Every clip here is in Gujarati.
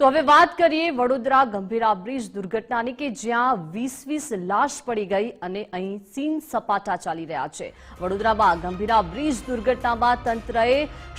તો હવે વાત કરીએ વડોદરા ગંભીરા બ્રિજ દુર્ઘટનાની કે જ્યાં વીસ વીસ લાશ પડી ગઈ અને અહીં સીન સપાટા ચાલી રહ્યા છે. વડોદરામાં ગંભીરા બ્રિજ દુર્ઘટનામાં તંત્રએ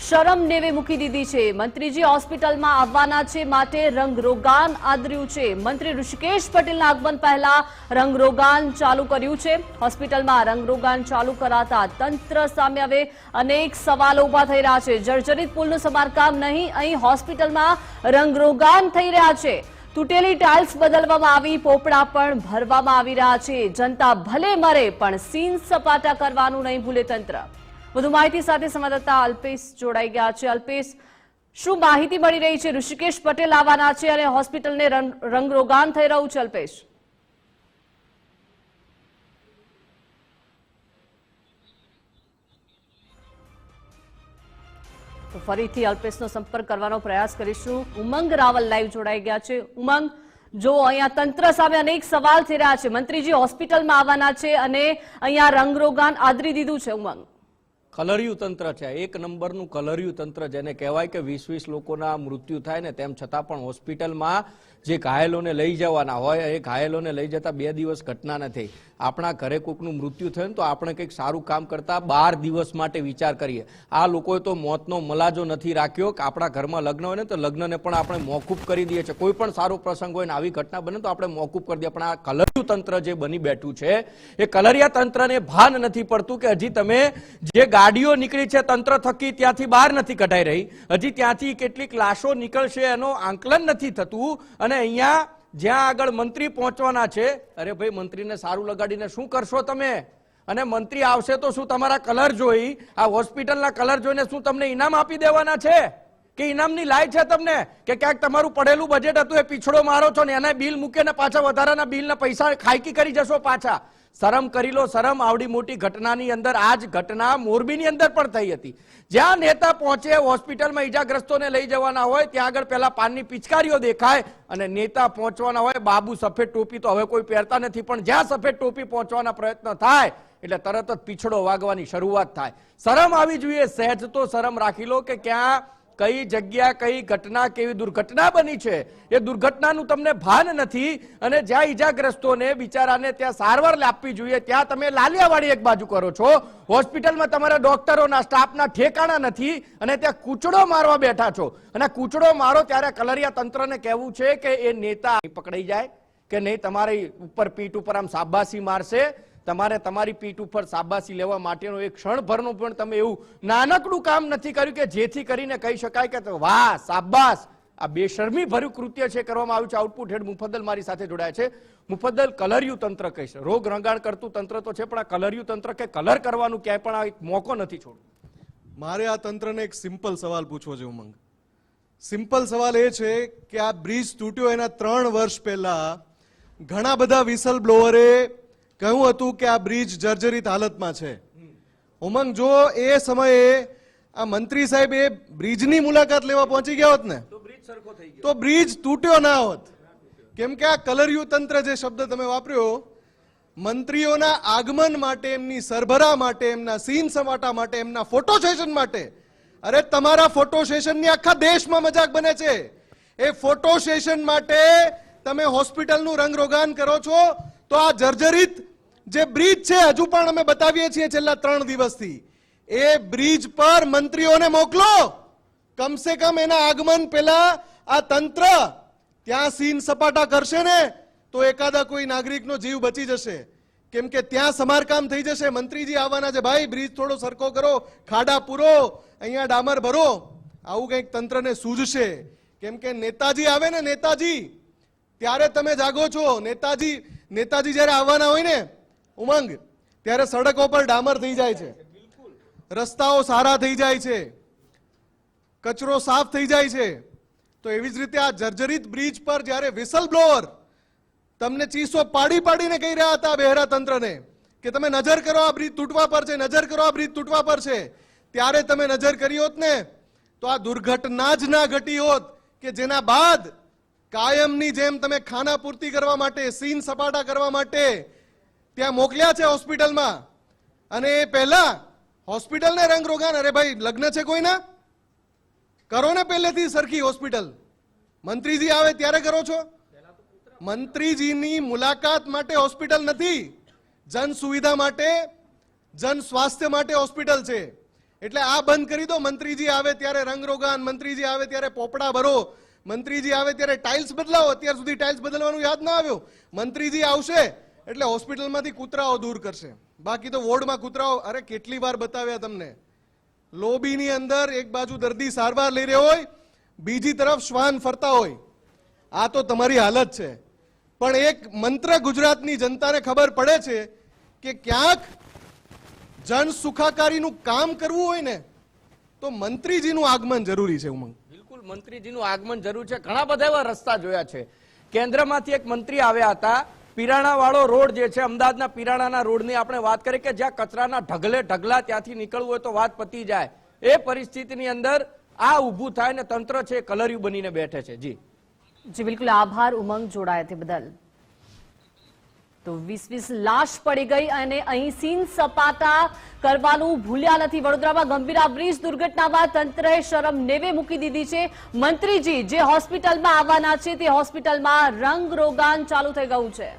શરમ નેવે મૂકી દીધી છે. મંત્રીજી હોસ્પિટલમાં આવવાના છે માટે રંગરોગાન આદર્યું છે. મંત્રી ઋષિકેશ પટેલના આગમન પહેલા રંગરોગાન ચાલુ કર્યું છે. હોસ્પિટલમાં રંગરોગાન ચાલુ કરાતા તંત્ર સામે હવે અનેક સવાલો ઊભા થઈ રહ્યા છે. જર્જરિત પુલનું સમારકામ નહીં, અહીં હોસ્પિટલમાં રંગરોગાન થઈ રહ્યા છે. તૂટેલી ટાઇલ્સ બદલવામાં આવી, પોપડા પણ ભરવામાં આવી રહ્યા છે. જનતા ભલે મરે, પણ સીન સપાટા કરવાનું નહીં ભૂલે તંત્ર. વધુ માહિતી સાથે સંવાદદાતા અલ્પેશ જોડાઈ ગયા છે. અલ્પેશ, શું માહિતી મળી રહી છે? ઋષિકેશ પટેલ આવવાના છે અને હોસ્પિટલને રંગ- રંગરોગાન થઈ રહ્યું છે, અલ્પેશ. તો ફરીથી અલ્પેશનો સંપર્ક કરવાનો પ્રયાસ કરીશું. ઉમંગ રાવલ લાઈવ જોડાઈ ગયા છે. ઉમંગ, જો અહીંયા તંત્ર સામે અનેક સવાલ થઈ રહ્યા છે. મંત્રીજી હોસ્પિટલમાં આવવાના છે અને અહીંયા રંગરોગાન આદરી દીધું છે ઉમંગ. કલરિયું તંત્ર છે. એક નંબરનું કલરિયું તંત્ર જેને કહેવાય કે વીસ વીસ લોકોના મૃત્યુ થાય ને તેમ છતાં પણ હોસ્પિટલમાં જે ઘાયલોને લઈ જવાના હોય, એ ઘાયલોને લઈ જતા બે દિવસ ઘટના નથી. આપણા ઘરે કોઈકનું મૃત્યુ થયું તો આપણે કંઈક સારું કામ કરતા બાર દિવસ માટે વિચાર કરીએ. આ લોકોએ તો મોતનો મલાજો નથી રાખ્યો કે આપણા ઘરમાં લગ્ન હોય ને તો લગ્નને પણ આપણે મોકૂફ કરી દઈએ છીએ. કોઈ પણ સારો પ્રસંગ હોય ને આવી ઘટના બને તો આપણે મોકૂફ કરી દઈએ. પણ આ કલરિયું તંત્ર જે બની બેઠું છે, એ કલરિયા તંત્રને ભાન નથી પડતું કે હજી તમે જે ગાડીઓ નીકળી છે, તંત્ર થકી ત્યાંથી બહાર નથી કઢાઈ રહી. હજી ત્યાંથી કેટલીક લાશો નીકળશે એનો આંકલન નથી થતું અને અહીંયા જ્યાં આગળ મંત્રી પહોંચવાના છે, અરે ભાઈ, મંત્રીને સારું લગાડીને શું કરશો તમે? અને મંત્રી આવશે તો શું તમારા કલર જોઈ? આ હોસ્પિટલના કલર જોઈને શું તમને ઇનામ આપી દેવાના છે? કે ઇનામની લાય છે તમને? કે ક્યાંક તમારું પડેલું બજેટ હતું એ પીછડો મારો છો ને એના બિલ મૂકીને પાછા વધારાના બિલના પૈસા ખાયકી કરી જશો પાછા? શરમ કરી લો, શરમ આવડી મોટી ઘટનાની અંદર આ જ ઘટના મોરબીની અંદર પણ થઈ હતી. જ્યાં નેતા પહોંચે, હોસ્પિટલમાં ઈજાગ્રસ્તોને લઈ જવાના હોય, ત્યાં આગળ પહેલા પાનની પિચકારીઓ દેખાય અને નેતા પહોંચવાના હોય, બાબુ સફેદ ટોપી તો હવે કોઈ પહેરતા નથી, પણ જ્યાં સફેદ ટોપી પહોંચવાના પ્રયત્ન થાય, એટલે તરત જ પીછડો વાગવાની શરૂઆત થાય. શરમ આવી જોઈએ, સહેજ તો શરમ રાખી લો કે ક્યાં કઈ જગ્યા, કઈ ઘટના, કેવી દુર્ઘટના બની છે? એ દુર્ઘટનાનું તમને ભાન નથી અને જ્યાં ઈજાગ્રસ્તોને બિચારાને ત્યાં સારવાર આપવી જોઈએ, ત્યાં તમે લાલિયાવાડી એક બાજુ કરો છો. હોસ્પિટલમાં તમારા ડોક્ટરોના, સ્ટાફના ઠેકાણા નથી અને ત્યાં કૂચડો મારવા બેઠા છો. અને કૂચડો મારો ત્યારે કલરિયા તંત્રને કહેવું છે કે એ નેતા પકડાઈ જાય, કે નહીં, તમારી ઉપર પીઠ ઉપર આમ સાબાસી મારશે તમારે તમારી પીઠ ઉપર સાબાસી લેવા માટેનો એક ક્ષણભરનું પણ તમે એવું નાનકડું કામ નથી કર્યું કે જેથી કરીને કહી શકાય કે વાહ સાબાસ આ બેશરમી ભર્યું કૃત્ય છે, કરવામાં આવ્યું છે. આઉટપુટ હેડ મુફદ્દલ મારી સાથે જોડાયા છે. મુફદ્દલ કલરિયું તંત્ર કહીશ. રોગ રંગાણ કરતું તંત્ર તો છે, પણ આ કલરિયું તંત્ર કે કલર કરવાનું ક્યાંય પણ આ એક મોકો નથી છોડતું મારે આ તંત્રને એક સિમ્પલ સવાલ પૂછવો છે, ઉમંગ. સિમ્પલ સવાલ એ છે કે આ બ્રિજ તૂટ્યો એના ત્રણ વર્ષ પહેલા ઘણા બધા વિસલ બ્લોવરે કહ્યું હતું કે આ બ્રિજ જર્જરિત હાલતમાં છે. ઉમંગ જો એ સમયે આ મંત્રી સાહેબ એ બ્રિજની મુલાકાત લેવા પહોંચી ગયા હોત ને તો બ્રિજ તૂટ્યો ના હોત. કેમ કે આ કલરયુ તંત્ર જે શબ્દ તમે વાપર્યો મંત્રીઓના આગમન માટે એમની સરભરા માટે એમના સીન સવાટા માટે એમના ફોટો સેશન માટે અરે તમારા ફોટો સેશનની આખા દેશમાં મજાક બને છે. એ ફોટો સેશન માટે તમે હોસ્પિટલનું રંગરોગાન કરો છો તો આ જર્જરિત જે બ્રિજ છે, હજુ પણ અમે બતાવીએ છીએ છેલ્લા ત્રણ દિવસથી, એ બ્રિજ પર મંત્રીઓને મોકલો. કમસે કમ એના આગમન પહેલા આ તંત્ર ત્યાં સીન સપાટા કરશે ને, તો એકાદા કોઈ નાગરિકનો જીવ બચી જશે. કેમ કે ત્યાં સમારકામ થઈ જશે. મંત્રીજી આવવાના છે, ભાઈ, બ્રિજ થોડો સરખો કરો, ખાડા પૂરો, અહીંયા ડામર ભરો. આવું કંઈક તંત્રને સૂઝશે. કેમ કે નેતાજી આવે ને, નેતાજી, ત્યારે તમે જાગો છો. નેતાજી નેતાજી જ્યારે આવવાના હોય ને, ઉમંગ, ત્યારે સડકો પર ડામર થઈ જાય છે. રસ્તાઓ સારા થઈ જાય છે. કચરો સાફ થઈ જાય છે. તો એવી જ રીતે આ જર્જરિત બ્રિજ પર જ્યારે વિસલ બ્લોઅર તમને ચીસો પાડી પાડીને કહી રહ્યા હતા બહેરા તંત્રને કે તમે નજર કરો આ બ્રિજ તૂટવા પર છે, નજર કરો આ બ્રિજ તૂટવા પર છે, ત્યારે તમે નજર કરી હોત ને, તો આ દુર્ઘટના જ ના ઘટી હોત કે જેના બાદ કાયમની જેમ તમે ખાના પૂર્તિ કરવા માટે, સીન સપાટા કરવા માટે ત્યાં મોકલ્યા છે હોસ્પિટલમાં. અને એ પહેલા હોસ્પિટલને રંગરોગાન અરે ભાઈ, લગ્ન છે કોઈના? કરો ને પહેલેથી સરખી હોસ્પિટલ. મંત્રીજી આવે ત્યારે કરો છો? મંત્રીજીની મુલાકાત માટે હોસ્પિટલ નથી. જન સુવિધા માટે, જન સ્વાસ્થ્ય માટે હોસ્પિટલ છે. એટલે આ બંધ કરી દો. મંત્રીજી આવે ત્યારે રંગરોગાન મંત્રીજી આવે ત્યારે પોપડા ભરો. મંત્રીજી આવે ત્યારે ટાઇલ્સ બદલાવો. અત્યાર સુધી ટાઇલ્સ બદલવાનું યાદ ના આવ્યું. મંત્રીજી આવશે એટલે હોસ્પિટલમાંથી કૂતરાઓ દૂર કરશે. બાકી તો વોર્ડમાં કૂતરાઓ, અરે કેટલી વાર બતાવ્યા તમને? લોબીની અંદર એક બાજુ દર્દી સારવાર લઈ રહ્યો હોય, બીજી તરફ શ્વાન ફરતા હોય. આ તો તમારી હાલત છે. પણ એક મંત્ર ગુજરાતની જનતાને ખબર પડે છે કે ક્યાંક જન સુખાકારીનું કામ કરવું હોય ને, તો મંત્રીજીનું આગમન જરૂરી છે ઉમંગ. બિલકુલ મંત્રીજીનું આગમન જરૂર છે. ઘણા બધા એવા રસ્તા જોયા છે. કેન્દ્રમાંથી એક મંત્રી આવ્યા હતા. પિરાણાવાળો રોડ જે છે, અમદાવાદના પીરાણાના રોડની આપણે વાત કરીએ કે જ્યાં કચરાના ઢગલે ઢગલા ત્યાંથી નીકળવું હોય તો વાત પતી જાય. એ પરિસ્થિતિની અંદર આ ઊભું થાય ને તંત્ર છે કલર્યું બનીને બેઠે છે. જી. જી, બિલકુલ. આભાર. ઉમંગ જોડાયા તે બદલ. તો વીસ વીસ લાશ પડી ગઈ અને અહીં સીન સપાટા કરવાનું ભૂલ્યા નથી. વડોદરામાં ગંભીર બ્રિજ દુર્ઘટના બાદ તંત્રએ શરમ નેવે મૂકી દીધી છે. મંત્રીજી, જે હોસ્પિટલમાં આવવાના છે, તે હોસ્પિટલમાં રંગ રોગાન ચાલુ થઈ ગયું છે.